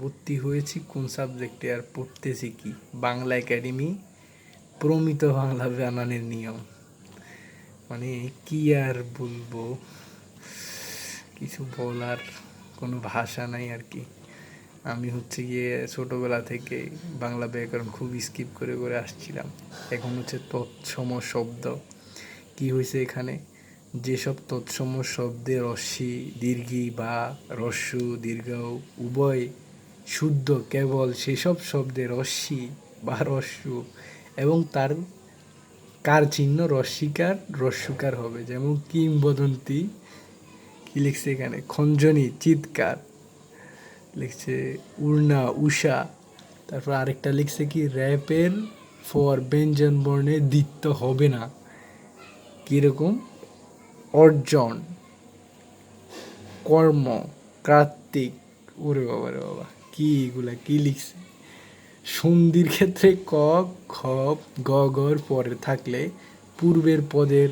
ভর্তি হয়েছি, কোন সাবজেক্টে আর পড়তেছি কি? বাংলা একাডেমি, প্রমিত বাংলা বানানের নিয়ম। মানে কি আর বলব? কিছু বলার কোনো ভাষা নাই আর কি। আমি হচ্ছে গিয়ে ছোটোবেলা থেকে বাংলা ব্যাকরণ খুব স্কিপ করে করে আসছিলাম। এখন হচ্ছে তৎসম শব্দ। কি হয়েছে এখানে? যেসব তৎসম শব্দে রস্যি দীর্ঘি বা রস্যু, দীর্ঘ, উভয় শুদ্ধ কেবল সেসব শব্দে রস্যি বা রস্যু এবং তার কার চিহ্ন রস্যিকার রস্যুকার হবে। যেমন কিংবদন্তি কি লিখছে এখানে? খঞ্জনি, চিৎকার। লিখছে উড়না, উষা। তারপর আরেকটা লিখছে কি? র্যাপের ফর ব্যঞ্জন বর্ণে দ্বিত্ব হবে না। কীরকম? অর্জন, কর্ম, কার্তিক। ওরে বাবা, রে বাবা। কি এগুলা, কি লিখছে? সন্ধির ক্ষেত্রে ক, খ, গ গর পরে থাকলে পূর্বের পদের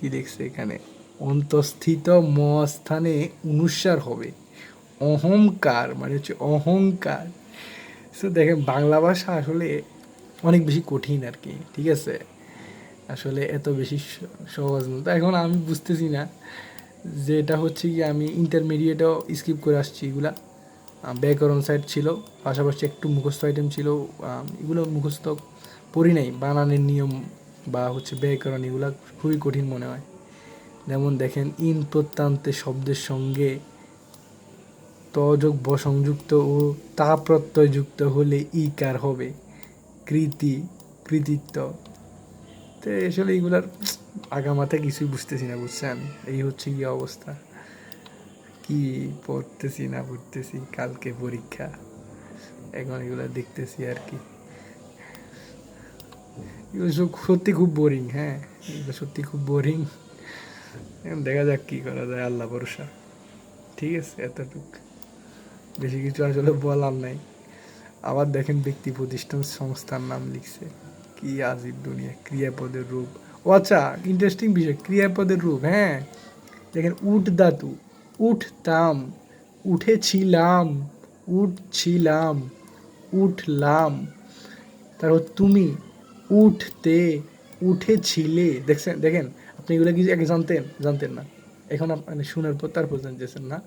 কি লিখছে এখানে? অন্তঃস্থিত ম স্থানে অনুস্বার হবে। অহংকার মানে হচ্ছে অহংকার। সো দেখেন, বাংলা ভাষা আসলে অনেক বেশি কঠিন আর কি, ঠিক আছে? আসলে এত বেশি সহজ না। তো এখন আমি বুঝতেছি না যে এটা হচ্ছে কি, আমি ইন্টারমিডিয়েটও স্কিপ করে আসছি এগুলা। ব্যাকরণ সাইড ছিল, পাশাপাশি একটু মুখস্থ আইটেম ছিল এগুলো মুখস্থ পড়ি নাই, বানানের নিয়ম বা হচ্ছে ব্যাকরণ এগুলা খুবই কঠিন মনে হয়। যেমন দেখেন, ইন প্রত্যন্তে শব্দের সঙ্গে তযোগ ব সংযুক্ত ও তা প্রত্যয় যুক্ত হলে ইকার হবে, কৃতি, কৃতিত্ব। তো আসলে এগুলার আগামাথা কিছুই বুঝতেছি না, বুঝছেন? এই হচ্ছে কি অবস্থা। কি পড়তেছি, না পড়তেছি, কালকে পরীক্ষা। এখন এগুলো দেখতেছি আর কি। সত্যি খুব বোরিং হ্যাঁ? সত্যি খুব বোরিং দেখা যাক কি করা যায়, আল্লাহ ভরসা। ঠিক আছে, এতটুক। বেশি কিছু আসলে বলার নাই। আবার দেখেন ব্যক্তি প্রতিষ্ঠান সংস্থার নাম লিখছে। কি আজিব দুনিয়া, ক্রিয়াপদের রূপ। ও আচ্ছা ইন্টারেস্টিং বিষয়, ক্রিয়াপদের রূপ হ্যাঁ? দেখেন উঠ ধাতু উঠতাম, উঠেছিলাম, উঠছিলাম, উঠলাম। তারপর তুমি উঠতে, উঠেছিলে। দেখছেন, দেখেন, আপনি এগুলো কি আগে জানতেন জানতেন না। এখন আপ- মানে শোনার পর তারপর জানতেছেন না।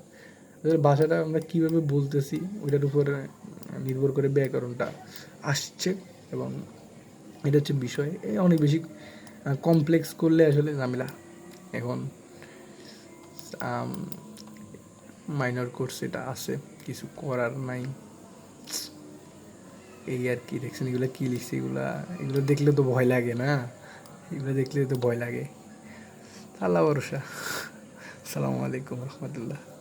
ভাষাটা আমরা কীভাবে বলতেছি, ওইটার উপরে নির্ভর করে ব্যাকরণটা আসছে এবং এটা হচ্ছে বিষয়। এ অনেক বেশি কমপ্লেক্স করলে আসলে ঝামেলা। এখন মাইনর কোর্স এটা আছে, কিছু করার নাই। এই আর কি দেখছেন, এগুলো কি লিখছে, এগুলা, এগুলো দেখলে তো ভয় লাগে না। এগুলো দেখলে তো ভয় লাগে। আল্লাহ ভরসা। আসসালামু আলাইকুম রহমতুল্লাহ।